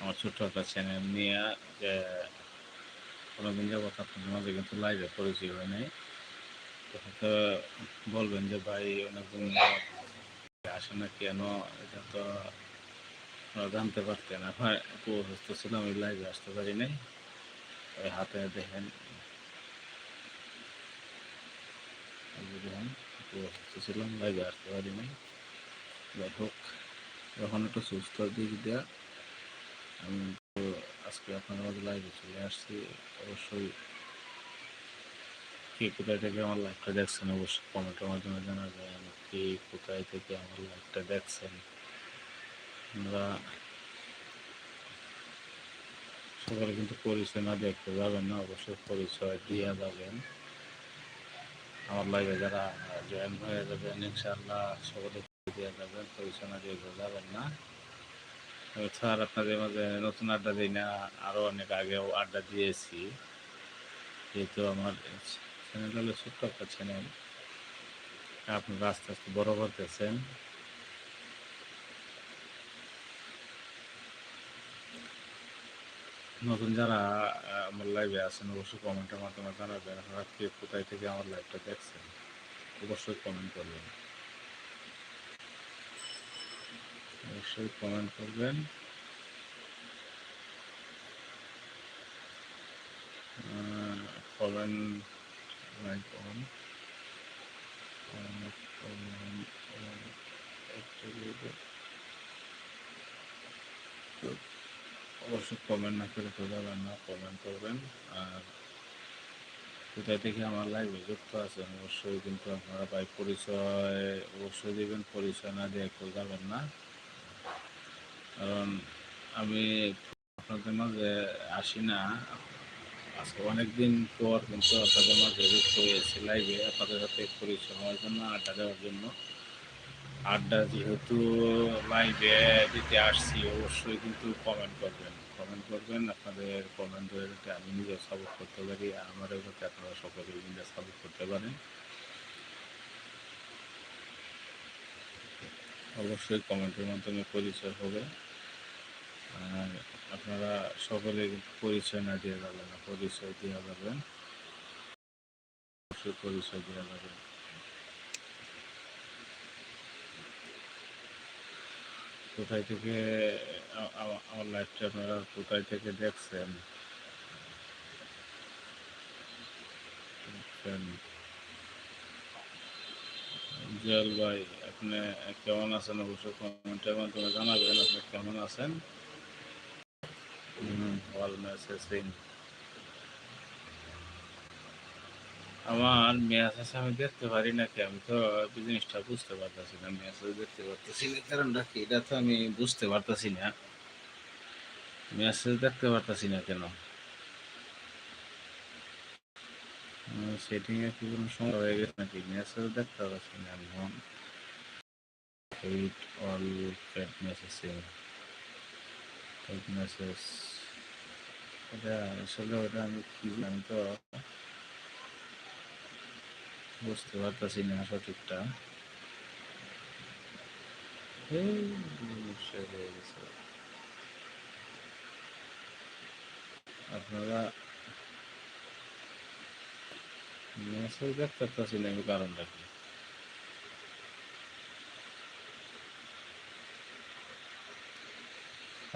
আমার ছোট্ট একটা চ্যানেল নিয়ে কোনোদিন যাবত আপনাদের মাঝে কিন্তু লাইভে পরিচয় হয় নাই। তো বলবেন যে, ভাই, অনেকদিন আসে না কেন? এটা তো আপনারা জানতে পারতেন। আমার একটু অসুস্থ ছিল আমি লাইভে আসতে পারি নাই। ওই হাতে দেখেন। একটু অসুস্থ ছিলাম লাইভে আসতে পারি নাই। যাই হোক, এখন একটু সুস্থ দিক দেওয়া আমি তো আজকে আপনাদের মধ্যে লাইভে চলে আসছি। অবশ্যই কে কোথায় থেকে আমার লাইভটা দেখছেন অবশ্যই কমেন্টের মাধ্যমে জানাবেন। কে কোথায় থেকে আমার লাইভটা দেখছেন? আমরা সকালে কিন্তু পরিচয় না দেখতে যাবেন না, অবশ্যই পরিচয় দিয়ে যাবেন। আমার লাইভে যারা জয়েন হয়ে যাবেন, ইনশাআল্লাহ সকলে দিয়ে যাবেন, পরিচয় না দিয়ে যাবেন না। স্যার, আপনাদের মাঝে নতুন আড্ডা দিই না আরও অনেক আগেও আড্ডা দিয়েছি। যেহেতু আমার চ্যানেল হলো ছোট্ট একটা চ্যানেল আপনারা আস্তে আস্তে বড় করতেছেন। নতুন যারা আমার লাইভে আছেন, অবশ্যই কমেন্টের মাধ্যমে জানাবেন, আপনারা কোথায় থেকে আমার লাইভটা দেখছেন। অবশ্যই কমেন্ট করবেন। অবশ্যই কমেন্ট করবেন। কমেন্ট অবশ্যই কমেন্ট না করে তো যাবেন না কমেন্ট করবেন। আর কোথায় থেকে আমার লাইভে যুক্ত আছেন অবশ্যই কিন্তু আপনারা পাই পরিচয়, অবশ্যই দিবেন। পরিচয় না দিয়ে যাবেন না। কারণ আমি আপনাদের মাঝে আসি না। আজকে অনেকদিন পর কিন্তু আপনাদের মাঝে যুক্ত লাইভে আপনাদের সাথে পরিচয় হওয়ার জন্য, আড্ডা দেওয়ার জন্য। আড্ডা যেহেতু লাইভে দিতে আসছি, অবশ্যই কিন্তু কমেন্ট করবেন। কমেন্ট করবেন, আপনাদের কমেন্টের যাতে আমি নিজে সাপোর্ট করতে পারি, আমারও যাতে আপনারা সকলে নিজে সাপোর্ট করতে পারেন। অবশ্যই কমেন্টের মাধ্যমে পরিচয় হবে। আপনারা সকলে পরিচয় না দিয়ে যাবেন না, পরিচয় দেওয়া যাবেন পরিচয় দেওয়া যাবে কোথায় থেকে আমার লাইফটা আপনারা কোথায় থেকে দেখছেন? দেখছেন। জল ভাই, আপনি কেমন আছেন? অবশ্যই কমেন্টের মাধ্যমে জানাবেন আপনি কেমন আছেন? মেসেজিং আমার মেসেজ আমি দেখতে পারি নাকি? আমি তো জিনিসটা বুঝতে পারতেছি না মেসেজ দেখতে পারতেছি না। কারণটা কি? এটা তো আমি বুঝতে পারতেছি না। মেসেজ দেখতে পারতেছি না কেন? সেটিং কি কোনো সমস্যা হয়ে গেছে নাকি? মেসেজ দেখতে পাচ্ছি না আমি এখন। Eight all fat messaging fat message এটা আসলে ওটা আমি কি আমি তো বুঝতে পারতেছি না সঠিকটা। আপনারা মেসেজ দেখতে পারতেছি না আমি কারণটা কি?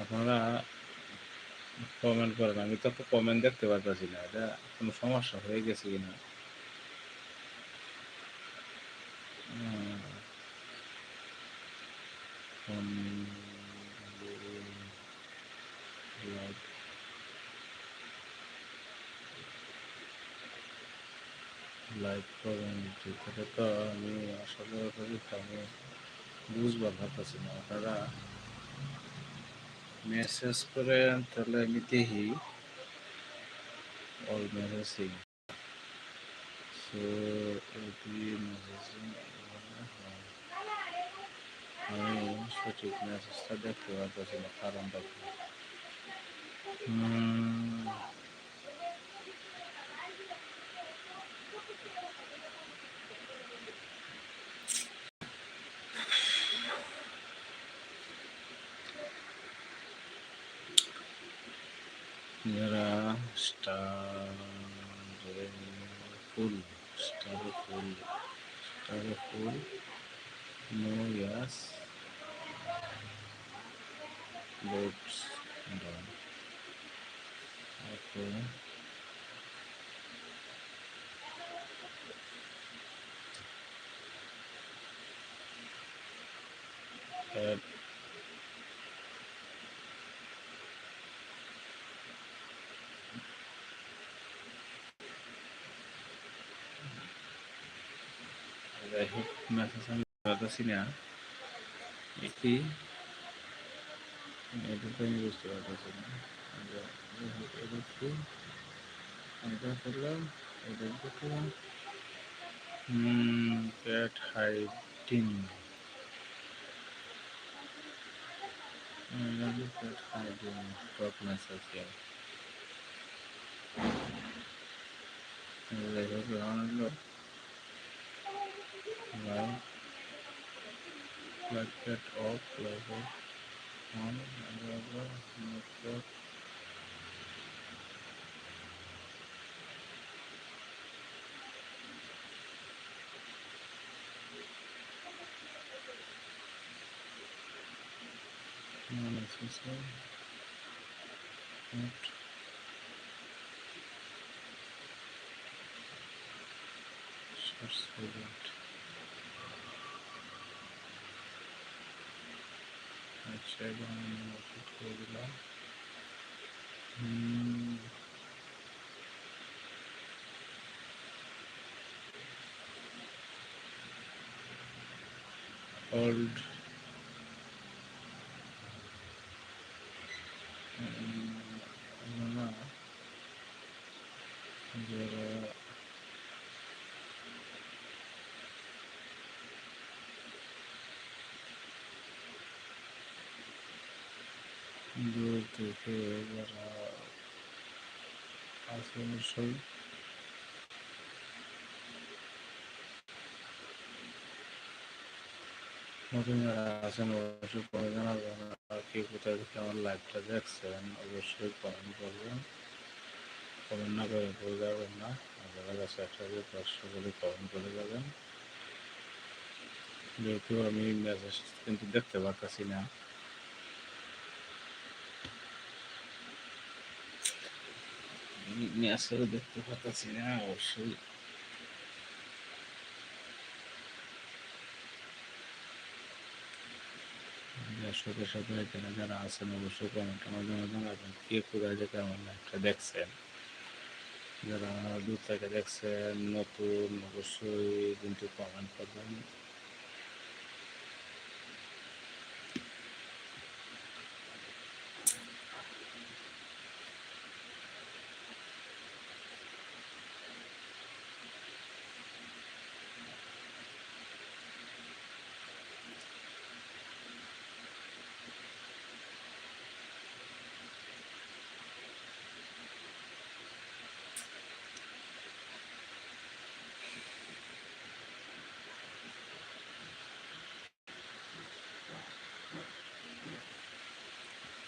আপনারা কমেন্ট করেন। আমি তো কমেন্ট দেখতে পারতেছি না, এটা কোনো সমস্যা হয়ে গেছে কিনা? লাইক করেন সেটা তো আমি আসলে আমি বুঝবার পারতেছি না। আপনারা মেসেজ করেন তাহলে আমি দেখি অল মেসেজিং সো এটি মেসেজিং আমি সঠিক মেসেজটা দেখতে পারতেছি না কারণটা কি হুম, যারা স্টার ফুল স্টারে ফুল স্টারে full no yes boats down okay add পাচ্ছি না। এটি এটা তো আমি বুঝতে পারতেছি না। আচ্ছা, এটা এটা করলাম এটা করলাম। Cat hiding cat hiding top message হোক হলো Like that of level. 1 another network unnecessary not Chevron Hmm. Old দূর থেকে যারা আছে অবশ্যই নতুন যারা আছেন অবশ্যই পরে জানাবেন আর কে কোথায় থেকে আমার লাইভটা দেখছেন অবশ্যই কমেন্ট করবেন কমেন্ট না করে ভুলে যাবেন না আর যারা কাছে একসাথে তার সকলে কমেন্ট করে যাবেন যেহেতু আমি মেসেজ কিন্তু দেখতে পারতেছি না দেখতে পারতেছি না, অবশ্যই। দর্শকের সাথে এখানে যারা আছেন, অবশ্যই কমেন্টের মাধ্যমে জানাবেন কে কোথায় থেকে আমার লাইভটা দেখছেন। যারা দূর থেকে দেখছেন, নতুন, অবশ্যই কিন্তু কমেন্ট করবেন।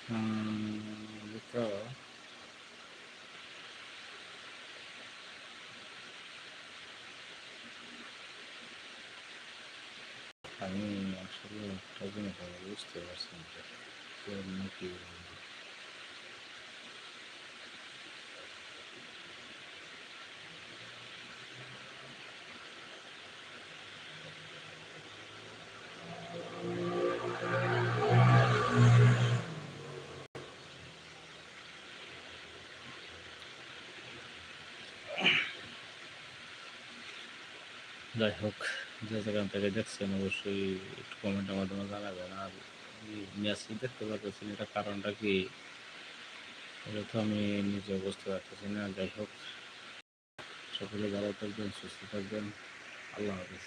음, বুঝছ আমি আসলে একটা জিনিস আমি বুঝতে পারছি না যাই হোক, যে যেখান থেকে দেখছেন অবশ্যই একটু কমেন্টের মাধ্যমে জানাবেন। আর মেসেজ দেখতে পারতেছি এটা কারণটা কি? এটা তো আমি নিজে বুঝতে পারতেছি না। যাই হোক, সকলে ভালো থাকবেন, সুস্থ থাকবেন। আল্লাহ হাফিজ।